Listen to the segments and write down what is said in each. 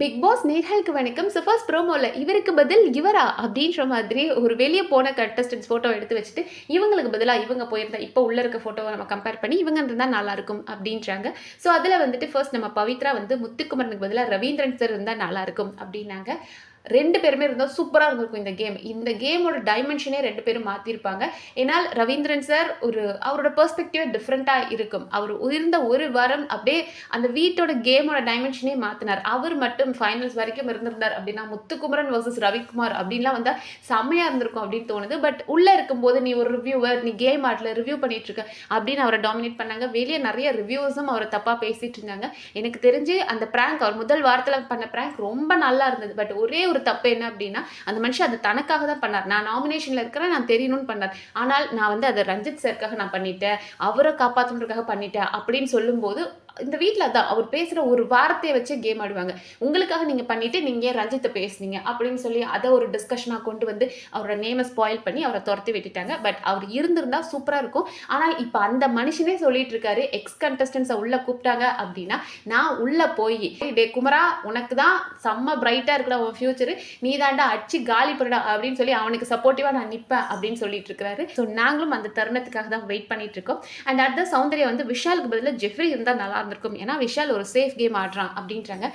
Big pass நேர்களுக்கு வணக்கம். So first ப்ரோமோவில் இவருக்கு பதில் இவரா அப்படின்ற மாதிரி ஒரு வெளியே போன கண்டஸ்டன்ஸ் ஃபோட்டோ எடுத்து வச்சுட்டு இவங்களுக்கு பதிலாக இவங்க போயிருந்தா இப்போ உள்ள இருக்க ஃபோட்டோவை நம்ம கம்பேர் பண்ணி இவங்க இருந்தால் நல்லாயிருக்கும் அப்படின்றாங்க. ஸோ அதில் வந்துட்டு ஃபர்ஸ்ட் நம்ம பவித்ரா வந்து முத்துக்குமரனுக்கு பதிலாக ரவீந்திரன் சார் இருந்தால் நல்லாயிருக்கும் அப்படின்னாங்க. ரெண்டு பேருமே இருந்தால் சூப்பராக இருந்திருக்கும் இந்த கேம் இந்த கேமோட டைமென்ஷனே ரெண்டு பேரும் மாற்றிருப்பாங்க ஏன்னால் ரவீந்திரன் சார் ஒரு அவரோட பெர்ஸ்பெக்டிவே டிஃப்ரெண்ட்டாக இருக்கும். அவர் உயர்ந்த ஒரு வாரம் அப்படியே அந்த வீட்டோட கேமோட டைமென்ஷனே மாற்றினார் அவர் மட்டும் ஃபைனல்ஸ் வரைக்கும் இருந்திருந்தார் அப்படின்னா முத்துக்குமரன் வர்சஸ் ரவிக்குமார் அப்படின்லாம் வந்தால் செம்மையாக இருந்திருக்கும் அப்படின்னு தோணுது. பட் உள்ளே இருக்கும்போது நீ ஒரு ரிவ்யூவர் நீ கேம் ஆடல ரிவ்யூ பண்ணிகிட்டு இருக்க அப்படின்னு அவரை டாமினேட் பண்ணாங்க. வெளியே நிறைய ரிவ்யூஸும் அவரை தப்பாக பேசிகிட்டு இருந்தாங்க. எனக்கு தெரிஞ்சு அந்த ப்ராங்க் அவர் முதல் வாரத்தில் பண்ண ப்ராங்க் ரொம்ப நல்லா இருந்தது. பட் ஒரே ஒரு தப்பு என்ன அப்படின்னா அந்த மனுஷன் அது தனக்காக தான் பண்ணார். நான் நாமினேஷனில் இருக்கிறேன் நான் தெரியணும்னு பண்ணார். ஆனால் நான் வந்து அதை ரஞ்சித் சார்க்காக நான் பண்ணிட்டேன் அவரை காப்பாற்றுறதுக்காக பண்ணிட்டேன் அப்படின்னு சொல்லும்போது இந்த வீட்டில் தான் அவர் பேசுகிற ஒரு வார்த்தையை வச்சு கேம் ஆடுவாங்க. உங்களுக்காக நீங்கள் பண்ணிவிட்டு நீங்கள் ஏன் ரஞ்சித்தை பேசுனீங்க? அப்படின்னு சொல்லி அதை ஒரு டிஸ்கஷனாக கொண்டு வந்து அவரோட நேமை ஸ்பாயில் பண்ணி அவரை துரத்தி விட்டுட்டாங்க. பட் அவர் இருந்திருந்தா சூப்பராக இருக்கும். ஆனால் இப்போ அந்த மனுஷனே சொல்லிட்டு இருக்காரு எக்ஸ் கண்டஸ்டன்ஸை உள்ளே கூப்பிட்டாங்க அப்படின்னா நான் உள்ளே போய் டே குமரா உனக்கு தான் செம்ம பிரைட்டாக இருக்கிற உன் ஃபியூச்சரு நீ தாண்டா அடிச்சு காலி போடா அப்படின்னு சொல்லி அவனுக்கு சப்போர்ட்டிவாக நான் நிற்பேன் அப்படின்னு சொல்லிட்டு இருக்கிறாரு. ஸோ நாங்களும் அந்த தருணத்துக்காக தான் வெயிட் பண்ணிட்டு இருக்கோம். அண்ட் அடுத்த சௌந்தர்யா வந்து விஷாலுக்கு பதிலாக ஜெஃப்ரி இருந்தால் நல்லா இருந்திருக்கும் ஏன்னா விஷால் ஒரு சேஃப் கேம் ஆடுறான் அப்படின்றாங்க.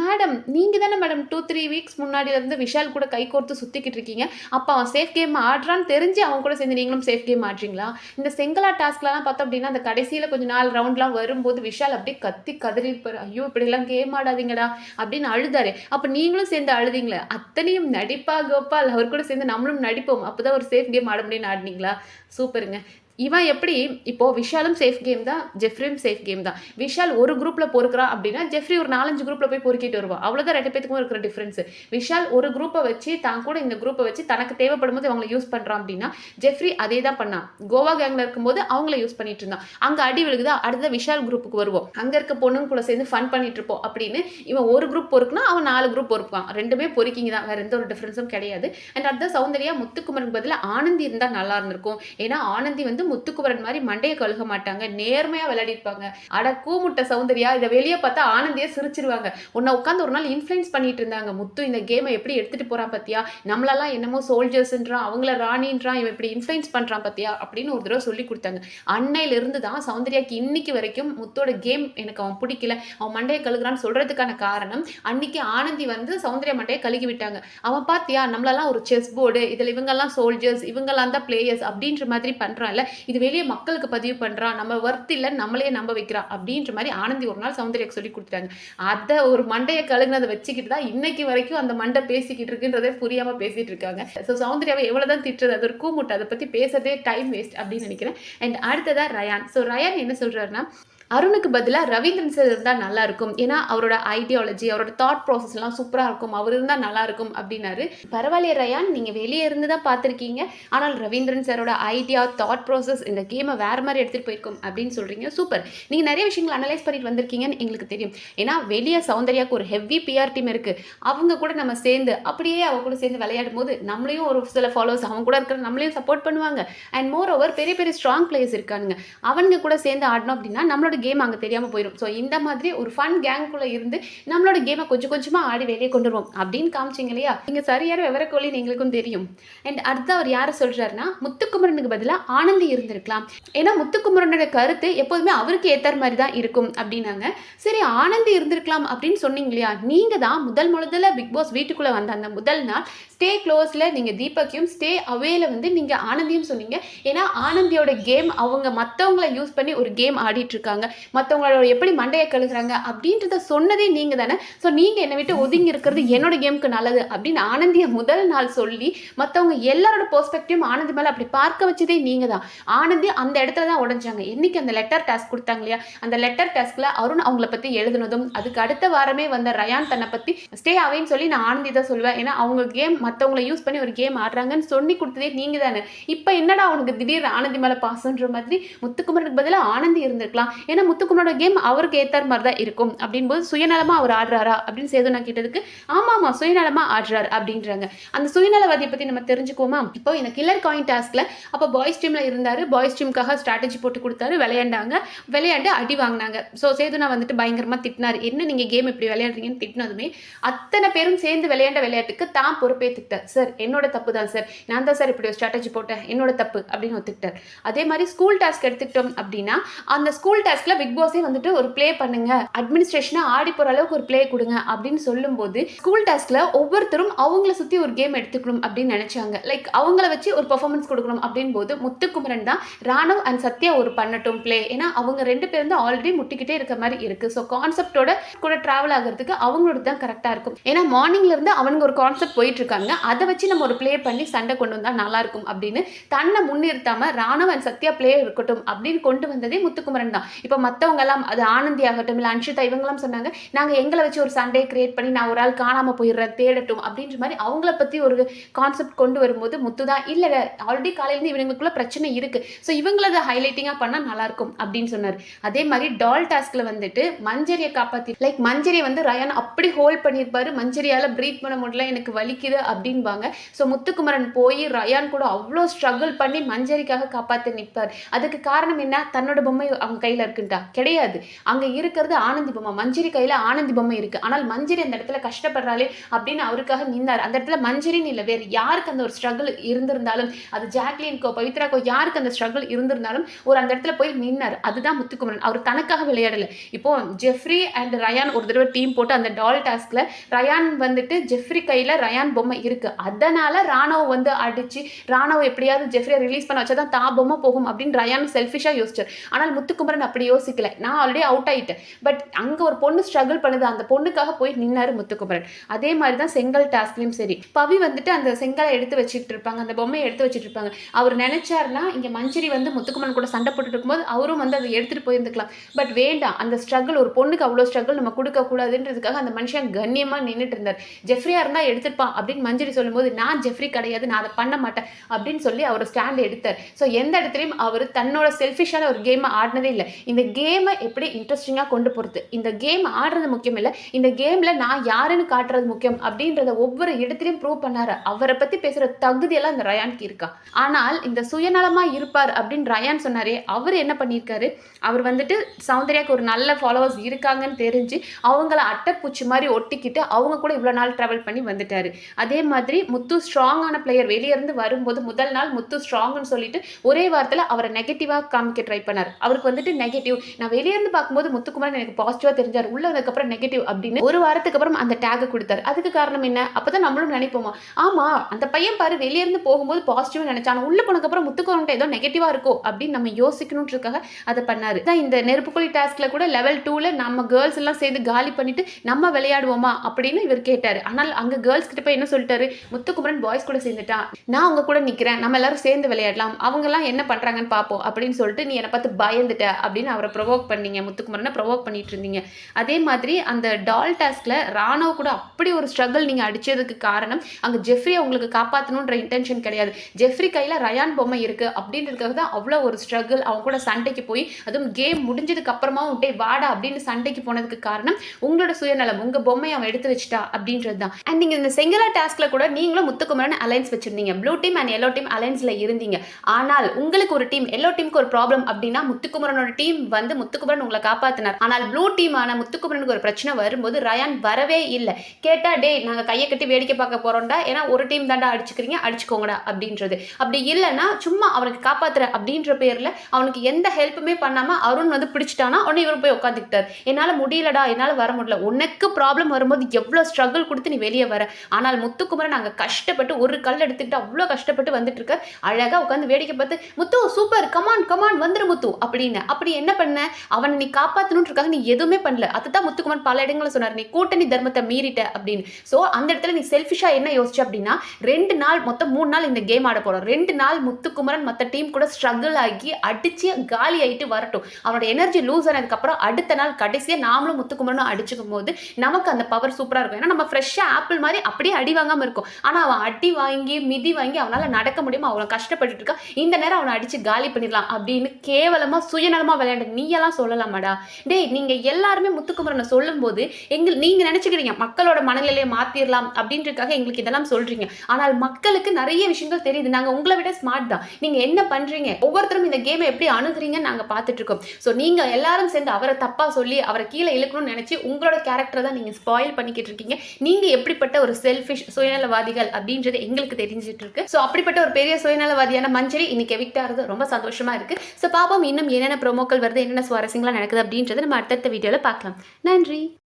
மேடம் நீங்கள் தானே மேடம் டூ த்ரீ வீக்ஸ் முன்னாடியிலேருந்து விஷால் கூட கை கோர்த்து சுற்றிக்கிட்டு இருக்கீங்க. அப்போ அவன் சேஃப் கேம் ஆடுறான்னு தெரிஞ்சு அவன் கூட சேர்ந்து நீங்களும் சேஃப் கேம் ஆடுறீங்களா? இந்த செங்கலா டாஸ்க்லாம் பார்த்தோம் அப்படின்னா அந்த கடைசியில் கொஞ்சம் நாலு ரவுண்ட்லாம் வரும்போது விஷால் அப்படியே கத்தி கதறி இருப்பாரு. ஐயோ இப்படிலாம் கேம் ஆடாதீங்கடா அப்படின்னு அழுதாரு. அப்போ நீங்களும் சேர்ந்து அழுதீங்களே. அத்தனையும் நடிப்பா கோபால். அவர் கூட சேர்ந்து நம்மளும் நடிப்போம். அப்போ தான் ஒரு சேஃப் கேம் ஆட முடியும்னு ஆடினீங்களா? சூப்பருங்க. இவன் எப்படி இப்போது விஷாலும் சேஃப் கேம் தான் ஜெஃப்ரியும் சேஃப் கேம் தான். விஷால் ஒரு குரூப்பில் பொறுக்கிறான் அப்படின்னா ஜெஃப்ரி ஒரு நாலஞ்சு குரூப்பில் போய் பொறுக்கிட்டு வருவான் அவ்வளோதான் ரெண்டு பேத்துக்கும் இருக்கிற டிஃப்ரென்ஸ் விஷால் ஒரு குரூப்பை வச்சு தான் கூட இந்த குரூப்பை வச்சு தனக்கு தேவைப்படும் போது அவங்களை யூஸ் பண்ணுறான் அப்படின்னா ஜெஃப்ரி அதே தான் பண்ணான் கோவா கேங்கில் இருக்கும்போது அவங்கள யூஸ் பண்ணிட்டு இருந்தான் அங்கே அடி விழுகுதா? அடுத்த விஷால் குரூப்புக்கு வருவோம். அங்கே இருக்க பொண்ணுங்க கூட சேர்ந்து ஃபன் பண்ணிட்டு இருப்போம் அப்படின்னு இவன் ஒரு குரூப் பொறுக்குனா அவன் நாலு குரூப் பொறுப்பான். ரெண்டுமே பொறுக்கிங்க தான். வேறு எந்த ஒரு டிஃப்ரென்ஸும் கிடையாது. அண்ட் அடுத்த சௌந்தர்யா முத்துக்குமரன் பதிலாக ஆனந்தி இருந்தால் நல்லா இருந்திருக்கும். ஏன்னா ஆனந்தி வந்து முத்துக்குமரன் மாதிரி மண்டையை கழுக மாட்டாங்க. நேர்மையா விளையாடிருப்பாங்க. அட கூமுட்ட சௌந்தர்யா இதை வெளியே பார்த்தா ஆனந்தியே சிரிச்சிருவாங்க. உன்னை உட்காந்து ஒரு நாள் இன்ஃப்ளூயன்ஸ் பண்ணிட்டு இருந்தாங்க. முத்து இந்த கேமை எப்படி எடுத்துட்டு போறான் பத்தியா? நம்மளெல்லாம் என்னமோ சோல்ஜர்ஸ்ன்றான் அவங்கள ராணின்றான் இவன் இப்படி இன்ஃப்ளூயன்ஸ் பண்றான் பத்தியா? அப்படின்னு ஒரு தடவை சொல்லி கொடுத்தாங்க. அன்னையில இருந்து தான் சௌந்தர்யாக்கு இன்னைக்கு வரைக்கும் முத்தோட கேம் எனக்கு அவன் பிடிக்கல. அவன் மண்டையை கழுகுறான்னு சொல்றதுக்கான காரணம் அன்னைக்கு ஆனந்தி வந்து சௌந்தர்யா மண்டையை கழுகி விட்டாங்க. அவன் பார்த்தியா நம்மளெல்லாம் ஒரு செஸ் போர்டு இதில் இவங்கெல்லாம் சோல்ஜர்ஸ் இவங்கெல்லாம் தான் பிளேயர்ஸ் அப்படின்ற மாதிரி பண்ணுறான்ல இது வெளியே மக்களுக்கு பதிவு பண்றான் நம்ம ஒர்த் இல்லை நம்மளையே நம்ப வைக்கிறான் அப்படின்ற மாதிரி ஆனந்தி ஒரு நாள் சௌந்தர்யாக்கு சொல்லி கொடுத்துட்டாங்க. அதை ஒரு மண்டையை கழுகுனதை வச்சுக்கிட்டு தான் இன்னைக்கு வரைக்கும் அந்த மண்டை பேசிக்கிட்டு இருக்குன்றதே புரியாம பேசிட்டு இருக்காங்க. ஸோ சௌந்தர்யாவை எவ்வளவுதான் திட்டுறது அது ஒரு கூமுட்டு அதை பத்தி பேசுறதே டைம் வேஸ்ட் அப்படின்னு நினைக்கிறேன். அண்ட் அடுத்ததா ரயான். ஸோ ரயான் என்ன சொல்றாருன்னா அருணுக்கு பதிலாக ரவீந்திரன் சார் இருந்தால் நல்லாயிருக்கும் ஏன்னா அவரோட ஐடியாலஜி அவரோட தாட் ப்ராசஸ்லாம் சூப்பராக இருக்கும். அவர் இருந்தால் நல்லாயிருக்கும் அப்படின்னாரு. பரவாயில்லையே ரயான் நீங்கள் வெளியே இருந்து தான் பார்த்துருக்கீங்க. ஆனால் ரவீந்திரன் சாரோட ஐடியா தாட் ப்ராசஸ் இந்த கேமை வேறு மாதிரி எடுத்துகிட்டு போயிருக்கோம் அப்படின்னு சொல்கிறீங்க சூப்பர் நீங்கள் நிறைய விஷயங்கள் அனலைஸ் பண்ணிட்டு வந்திருக்கீங்கன்னு எங்களுக்கு தெரியும். ஏன்னா வெளியே சௌந்தர்யாவுக்கு ஒரு ஹெவி பிஆர் டீம் இருக்குது அவங்க கூட நம்ம சேர்ந்து அப்படியே அவங்க கூட சேர்ந்து விளையாடும் போது நம்மளையும் ஒரு சில ஃபாலோவர்ஸ் அவங்க கூட இருக்கிற நம்மளையும் சப்போர்ட் பண்ணுவாங்க. அண்ட் மோர் ஓவர் பெரிய பெரிய ஸ்ட்ராங் பிளேயர்ஸ் இருக்கானுங்க. அவங்க கூட சேர்ந்து ஆடணும் அப்படின்னா நம்மளோட கேம் அங்கே தெரியாமல் போயிடும் ஸோ இந்த மாதிரி ஒரு ஃபன் கேங்குள்ளே இருந்து நம்மளோட கேமை கொஞ்சம் கொஞ்சமாக ஆடி வெளியே கொண்டு வருவோம். அப்படின்னு காமிச்சிங்க இல்லையா? நீங்கள் சரியான விவரக்கோழின்னு எங்களுக்கும் தெரியும். அண்ட் அடுத்து அவர் யாரை சொல்கிறாருன்னா முத்துக்குமரனுக்கு பதிலாக ஆனந்தி இருந்திருக்கலாம். ஏன்னா முத்துக்குமரனோட கருத்து எப்போதுமே அவருக்கு ஏற்ற மாதிரி தான் இருக்கும் அப்படின்னாங்க. சரி ஆனந்தி இருந்திருக்கலாம் அப்படின்னு சொன்னீங்க இல்லையா? நீங்கள் தான் முதல் முதல்ல பிக் பாஸ் வீட்டுக்குள்ளே வந்த அந்த முதல் நாள் ஸ்டே க்ளோஸில் நீங்கள் தீபக்கையும் ஸ்டே அவேல வந்து நீங்கள் ஆனந்தியும் சொன்னீங்க. ஏன்னா ஆனந்தியோட கேம் அவங்க மற்றவங்கள யூஸ் பண்ணி ஒரு கேம் ஆடிட்டு இருக்காங்க. மற்றவங்களோட எப்படி மண்டையை கழுகுறாங்க அப்படின்றத சொன்னதே நீங்கள் தானே. ஸோ நீங்கள் என்னை விட்டு ஒதுங்கி இருக்கிறது என்னோட கேமுக்கு நல்லது அப்படின்னு ஆனந்தியை முதல் நாள் சொல்லி மற்றவங்க எல்லாரோட பெர்ஸ்பெக்டிவும் ஆனந்தி மேலே அப்படி பார்க்க வச்சதே நீங்கள் தான். ஆனந்தி அந்த இடத்துல தான் உடஞ்சாங்க. என்னைக்கு அந்த லெட்டர் டாஸ்க் கொடுத்தாங்க இல்லையா? அந்த லெட்டர் டாஸ்கில் அருண் அவங்கள பற்றி எழுதுனதும் அதுக்கு அடுத்த வாரமே வந்த ரயான் தன்னை பற்றி ஸ்டே அவைன்னு சொல்லி நான் ஆனந்தி தான் சொல்லுவேன். ஏன்னா அவங்க கேம் மற்றவங்கள யூஸ் பண்ணி ஒரு கேம் ஆடுறாங்கன்னு சொல்லி கொடுத்ததே நீங்கள் தானே. இப்போ என்னடா அவனுக்கு திடீர் ஆனந்தி மேலே பாசன்ற மாதிரி முத்துக்குமரனுக்கு பதிலாக ஆனந்தி இருந்திருக்கலாம். ஏன்னா முத்துக்குமரோட கேம் அவருக்கு ஏத்தார் மாதிரி தான் இருக்கும். அப்படின்போது சுயநலமாக அவர் ஆடுறாரா அப்படின்னு சேது நான் கேட்டதுக்கு ஆமாம் ஆமாம் சுயநலமாக ஆடுறாரு அப்படின்றாங்க. அந்த சுயநலவாதியை பற்றி நம்ம தெரிஞ்சுக்குவோமா? இப்போ இந்த கில்லர் காயின் டாஸ்கில் அப்போ பாய்ஸ் டீமில் இருந்தார். பாய்ஸ் டீமுக்காக ஸ்ட்ராட்டஜி போட்டு கொடுத்தாரு விளையாண்டாங்க. விளையாண்டு அடி வாங்கினாங்க. ஸோ சேதுனா வந்துட்டு பயங்கரமாக திட்டினார். என்ன நீங்கள் கேம் இப்படி விளையாடுறீங்கன்னு திட்டினதுமே அத்தனை பேரும் சேர்ந்து விளையாண்ட விளையாட்டுக்கு தான் பொறுப்பேற்றுக்கிட்டார் சார் என்னோட தப்பு தான் சார். நான் தான் சார் இப்படி ஒரு ஸ்ட்ராட்டஜி போட்டேன். என்னோட தப்பு அப்படின்னு ஒத்துக்கிட்டார் அதே மாதிரி ஸ்கூல் டாஸ்க் எடுத்துக்கிட்டோம் அப்படின்னா அந்த ஸ்கூல் டாஸ்க் டாஸ்க்ல பிக் பாஸே வந்துட்டு ஒரு ப்ளே பண்ணுங்க. அட்மினிஸ்ட்ரேஷனை ஆடி போற அளவுக்கு ஒரு ப்ளே கொடுங்க அப்படின்னு சொல்லும்போது ஸ்கூல் டாஸ்க்ல ஒவ்வொருத்தரும் அவங்கள சுத்தி ஒரு கேம் எடுத்துக்கணும் அப்படின்னு நினைச்சாங்க. லைக் அவங்கள வச்சு ஒரு பெர்ஃபார்மன்ஸ் கொடுக்கணும் அப்படின் போது முத்துக்குமரன் தான் ராணவ் அண்ட் சத்யா ஒரு பண்ணட்டும் ப்ளே ஏன்னா அவங்க ரெண்டு பேரும் தான் ஆல்ரெடி முட்டிக்கிட்டே இருக்க மாதிரி இருக்கு. ஸோ கான்செப்டோட கூட டிராவல் ஆகிறதுக்கு அவங்களோட தான் கரெக்டாக இருக்கும். ஏன்னா மார்னிங்ல இருந்து அவங்க ஒரு கான்செப்ட் போயிட்டு இருக்காங்க. அதை வச்சு நம்ம ஒரு ப்ளே பண்ணி சண்டை கொண்டு வந்தா நல்லா இருக்கும் அப்படின்னு தன்னை முன்னிறுத்தாம ராணவ் அண்ட் சத்யா ப்ளே இருக்கட்டும் அப்படின்னு கொண்டு வந்ததே முத்துக்குமரன் தான். இப்போ இப்போ மற்றவங்கெல்லாம் அது ஆனந்தி ஆகட்டும் இல்லை அன்ஷிதா இவங்கெல்லாம் சொன்னாங்க நாங்கள் எங்களை வச்சு ஒரு சண்டே கிரியேட் பண்ணி நான் ஒரு ஆள் காணாமல் போயிடுறேன் தேடட்டும் அப்படின்ற மாதிரி அவங்கள பற்றி ஒரு கான்செப்ட் கொண்டு வரும்போது முத்து தான் இல்லை ஆல்ரெடி காலையிலேருந்து இவங்களுக்குள்ள பிரச்சனை இருக்குது ஸோ இவங்கள அதை ஹைலைட்டிங்காக பண்ணால் நல்லாயிருக்கும் அப்படின்னு சொன்னார். அதே மாதிரி டால் டாஸ்கில் வந்துட்டு மஞ்சரியை காப்பாற்றி லைக் மஞ்சரியை வந்து ரயான் அப்படி ஹோல்ட் பண்ணியிருப்பாரு மஞ்சரியால் ப்ரீத் பண்ண முடியல எனக்கு வலிக்குது அப்படின்பாங்க. ஸோ முத்துக்குமரன் போய் ரயான் கூட அவ்வளோ ஸ்ட்ரகிள் பண்ணி மஞ்சரிக்காக காப்பாற்றி நிற்பார் அதுக்கு காரணம் என்ன? தன்னோட பொம்மை அவங்க கையில் இருக்குதா கிடையாது. அங்கே இருக்கிறது ஆனந்தி பொம்மை. மஞ்சரி கையில் ஆனந்தி பொம்மை இருக்குது ஆனால் மஞ்சரி அந்த இடத்துல கஷ்டப்படுறாளே அப்படின்னு அவருக்காக நின்றார் அந்த இடத்துல மஞ்சரின்னு இல்லை வேறு யாருக்கு அந்த ஒரு ஸ்ட்ரகிள் இருந்திருந்தாலும் அது ஜாக்லின்கோ பவித்ராக்கோ யாருக்கு அந்த ஸ்ட்ரகிள் இருந்திருந்தாலும் ஒரு அந்த இடத்துல போய் நின்னார் அதுதான் முத்துக்குமரன். அவர் தனக்காக விளையாடலை. இப்போ ஜெஃப்ரி அண்ட் ரயான் ஒரு தடவை டீம் போட்டு அந்த டால் டாஸ்கில் ரயான் வந்துட்டு ஜெஃப்ரி கையில் ரயான் பொம்மை இருக்குது அதனால் ராணவ் வந்து அடிச்சு ராணவ் எப்படியாவது ஜெஃப்ரியை ரிலீஸ் பண்ண வச்சா தான் தா பொம்மை போகும் அப்படின்னு ரயான் செல்ஃபிஷாக யோசிச்சார். ஆனால் முத்துக்குமரன் அப்படியோ யோசிக்கல. நான் ஆல்ரெடி அவுட் ஆயிட்டேன். பட் அங்கே ஒரு பொண்ணு ஸ்ட்ரகிள் பண்ணுது. அந்த பொண்ணுக்காக போய் நின்னாரு முத்துக்குமரன். அதே மாதிரி தான் செங்கல் டாஸ்க்லையும் சரி. பவி வந்துட்டு அந்த செங்கலை எடுத்து வச்சுட்டு இருப்பாங்க அந்த பொம்மையை எடுத்து வச்சுட்டு இருப்பாங்க அவர் நினைச்சாருன்னா இங்கே மஞ்சரி வந்து முத்துக்குமரன் கூட சண்டை போட்டுட்டு இருக்கும்போது அவரும் வந்து அதை எடுத்துகிட்டு போயிருந்துக்கலாம். பட் வேண்டாம். அந்த ஸ்ட்ரகிள் ஒரு பொண்ணுக்கு அவ்வளோ ஸ்ட்ரகிள் நம்ம கொடுக்கக்கூடாதுன்றதுக்காக அந்த மனுஷன் கண்ணியமா நின்றுட்டு இருந்தார். ஜெஃப்ரியா இருந்தால் எடுத்துருப்பான் அப்படின்னு மஞ்சரி சொல்லும்போது நான் ஜெஃப்ரி கிடையாது. நான் அதை பண்ண மாட்டேன். அப்படின்னு சொல்லி அவர் ஸ்டாண்ட் எடுத்தார். ஸோ எந்த இடத்துலையும் அவர் தன்னோட செல்ஃபிஷான ஒரு கேமை ஆடினதே இல்லை. இந்த கேமை எப்படி இன்ட்ரெஸ்டிங்காக கொண்டு போகிறது இந்த கேம் ஆடுறது முக்கியம் இல்லை. இந்த கேமில் நான் யாருன்னு காட்டுறது முக்கியம் அப்படின்றத ஒவ்வொரு இடத்துலையும் ப்ரூவ் பண்ணார். அவரை பற்றி பேசுகிற தகுதியெல்லாம் இந்த ரயானுக்கு இருக்கா? ஆனால் இந்த சுயநலமாக இருப்பார் அப்படின்னு ரயான் சொன்னாரே அவர் என்ன பண்ணியிருக்காரு? அவர் வந்துட்டு சௌந்தர்யாக்கு ஒரு நல்ல ஃபாலோவர்ஸ் இருக்காங்கன்னு தெரிஞ்சு அவங்கள அட்டைப்பூச்சி மாதிரி ஒட்டிக்கிட்டு அவங்க கூட இவ்வளோ நாள் ட்ராவல் பண்ணி வந்துட்டார். அதே மாதிரி முத்து ஸ்ட்ராங்கான பிளேயர் வெளியே இருந்து வரும்போது முதல் நாள் முத்து ஸ்ட்ராங்னு சொல்லிட்டு ஒரே வாரத்தில் அவரை நெகட்டிவாக காமிக்க ட்ரை பண்ணார். அவருக்கு வந்துட்டு நெகட்டிவ் நான் வெளியே இருந்து பார்க்கும்போது முத்துக்குமார் எனக்கு பாசிட்டிவாக தெரிஞ்சார். உள்ள வந்ததுக்கப்புறம் நெகட்டிவ் அப்படின்னு ஒரு வாரத்துக்கு அப்புறம் அந்த டேகை கொடுத்தாரு. அதுக்கு காரணம் என்ன? அப்பதான் நம்மளும் நினைப்போமா? ஆமா அந்த பையன் பாரு வெளியே இருந்து போகும்போது பாசிட்டிவ் நினைச்சான். உள்ள போனதுக்கப்புறம் முத்துக்குமரன் ஏதோ நெகட்டிவா இருக்கோ அப்படின்னு நம்ம யோசிக்கணுன்றதுக்காக அதை பண்ணாரு. தான் இந்த நெருப்புக்குழி டாஸ்க்ல கூட லெவல் டூல நம்ம கேர்ள்ஸ் எல்லாம் சேர்ந்து காலி பண்ணிட்டு நம்ம விளையாடுவோமா அப்படின்னு இவர் கேட்டாரு. ஆனால் அங்க கேர்ள்ஸ் கிட்ட போய் என்ன சொல்லிட்டாரு? முத்துக்குமரன் பாய்ஸ் கூட சேர்ந்துட்டான். நான் அவங்க கூட நிக்கிறேன். நம்ம எல்லாரும் சேர்ந்து விளையாடலாம். அவங்க எல்லாம் என்ன பண்றாங்கன்னு பார்ப்போம் அப்படின்னு சொல்லிட்டு நீ என்னை பார்த்து பயந்துட்ட அப்படின்னு அவரை ப்ரொவோக் பண்ணீங்க முத்துக்குமரனை ப்ரொவோக் பண்ணிட்டு இருந்தீங்க அதே மாதிரி அந்த டால் டாஸ்கில் ராணுவ கூட அப்படி ஒரு ஸ்ட்ரகிள் நீங்கள் அடித்ததுக்கு காரணம் அங்கே ஜெஃப்ரி உங்களுக்கு காப்பாற்றணுன்ற இன்டென்ஷன் கிடையாது. ஜெஃப்ரி கையில் ரயான் பொம்மை இருக்குது அப்படின்றதுக்காக தான் அவ்வளோ ஒரு ஸ்ட்ரகிள் அவங்க கூட சண்டைக்கு போய் அதுவும் கேம் முடிஞ்சதுக்கு அப்புறமா டே வாடா அப்படின்னு சண்டைக்கு போனதுக்கு காரணம் உங்களோட சுயநலம் உங்கள் பொம்மையை அவன் எடுத்து வச்சுட்டா அப்படின்றது தான். அண்ட் நீங்கள் இந்த செங்கலா டாஸ்கில் கூட நீங்களும் முத்துக்குமரன் அலைன்ஸ் வச்சுருந்தீங்க. Blue team and yellow team அலைன்ஸில் இருந்தீங்க. ஆனால் உங்களுக்கு ஒரு டீம் எல்லோ டீமுக்கு ஒரு ப்ராப்ளம் அப்படின்னா முத்துக்குமரனோட டீம் வந்து முத்துக்குமரன் உங்களை காப்பாத்தினார். ஆனால் ப்ளூ டீம் முத்துக்குமரனுக்கு ஒரு பிரச்சனை வரும்போது ரயான் வரவே இல்லை. கேட்டா டே நாங்க கையை கட்டி வேடிக்கை பார்க்க போறோம்டா. ஏன்னா ஒரு டீம் தாண்டா அடிச்சுக்கிறீங்க. அடிச்சுக்கோங்கடா அப்படின்றது. அப்படி இல்லைன்னா சும்மா அவனுக்கு காப்பாத்துற அப்படின்ற பேர்ல அவனுக்கு எந்த ஹெல்ப்புமே பண்ணாம அருண் வந்து பிடிச்சிட்டானா உடனே இவர் போய் உட்காந்துக்கிட்டார் என்னால முடியலடா. என்னால வர முடியல. உனக்கு ப்ராப்ளம் வரும்போது எவ்வளவு ஸ்ட்ரகிள் கொடுத்து நீ வெளியே வர. ஆனால் முத்துக்குமரன் நாங்க கஷ்டப்பட்டு ஒரு கல் எடுத்துக்கிட்டு அவ்வளோ கஷ்டப்பட்டு வந்துட்டு இருக்க. அழகா உட்காந்து வேடிக்கை பார்த்து முத்து சூப்பர் கமான் கமான் வந்துரு முத்து. அப்படின்னு. அப்படி என்ன பண்ண? அவனை நீ காப்பாற்றணுன்றக்காக நீ எதுவுமே பண்ணல. அதுதான் முத்துக்குமரன் பல இடங்களில் சொன்னார். நீ கூட்டணி தர்மத்தை மீறிட்ட அப்படின்னு. ஸோ அந்த இடத்துல நீ செல்ஃபிஷா என்ன யோசிச்ச அப்படின்னா ரெண்டு நாள் மொத்தம் மூணு நாள் இந்த கேம் ஆட போறோம். ரெண்டு நாள் முத்துக்குமரன் மற்ற டீம் கூட ஸ்ட்ரகிள் ஆகி அடிச்சு காலி ஆயிட்டு வரட்டும். அவனோட எனர்ஜி லூஸ் ஆனதுக்கு அப்புறம் அடுத்த நாள் கடைசியா நாமளும் முத்துக்குமரனும் அடிச்சுக்கும் போது நமக்கு அந்த பவர் சூப்பரா இருக்கும். ஏன்னா நம்ம ஃப்ரெஷ்ஷா ஆப்பிள் மாதிரி அப்படியே அடி வாங்காம இருக்கும். ஆனா அவன் அடி வாங்கி மிதி வாங்கி அவனால நடக்க முடியுமா அவனை கஷ்டப்பட்டுட்டு இருக்கா இந்த நேரம் அவனை அடிச்சு காலி பண்ணிடலாம் அப்படின்னு கேவலமா சுயநலமா விளையாண்டு எனக்கு நீயெல்லாம் சொல்லலாமாடா? டேய் நீங்கள் எல்லாருமே முத்துக்குமரனை சொல்லும்போது எங்கள் நீங்கள் நினச்சிக்கிறீங்க மக்களோட மனநிலையை மாற்றிடலாம் அப்படின்றதுக்காக எங்களுக்கு இதெல்லாம் சொல்கிறீங்க ஆனால் மக்களுக்கு நிறைய விஷயங்கள் தெரியுது. நாங்கள் உங்களை விட ஸ்மார்ட் தான். நீங்கள் என்ன பண்ணுறீங்க ஒவ்வொருத்தரும் இந்த கேமை எப்படி அணுகுறீங்கன்னு நாங்கள் பார்த்துட்ருக்கோம் ஸோ நீங்கள் எல்லாரும் சேர்ந்து அவரை தப்பாக சொல்லி அவரை கீழே இழுக்கணும்னு நினச்சி உங்களோட கேரக்டரை தான் நீங்கள் ஸ்பாயில் பண்ணிக்கிட்டு இருக்கீங்க நீங்கள் எப்படிப்பட்ட ஒரு செல்ஃபிஷ் சுயநலவாதிகள் அப்படின்றது எங்களுக்கு தெரிஞ்சிட்டு இருக்கு ஸோ அப்படிப்பட்ட ஒரு பெரிய சுயநலவாதியான மஞ்சரி இன்னைக்கு எவிக்டாகிறது ரொம்ப சந்தோஷமா இருக்கு. ஸோ பாப்போம் இன்னும் என்னென்ன ப்ரோமோக்கள் வருது என்னென்ன சுவாரஸ்யங்களாக நடக்குது அப்படின்றத நம்ம அடுத்தடுத்த வீடியோவில் பார்க்கலாம். நன்றி.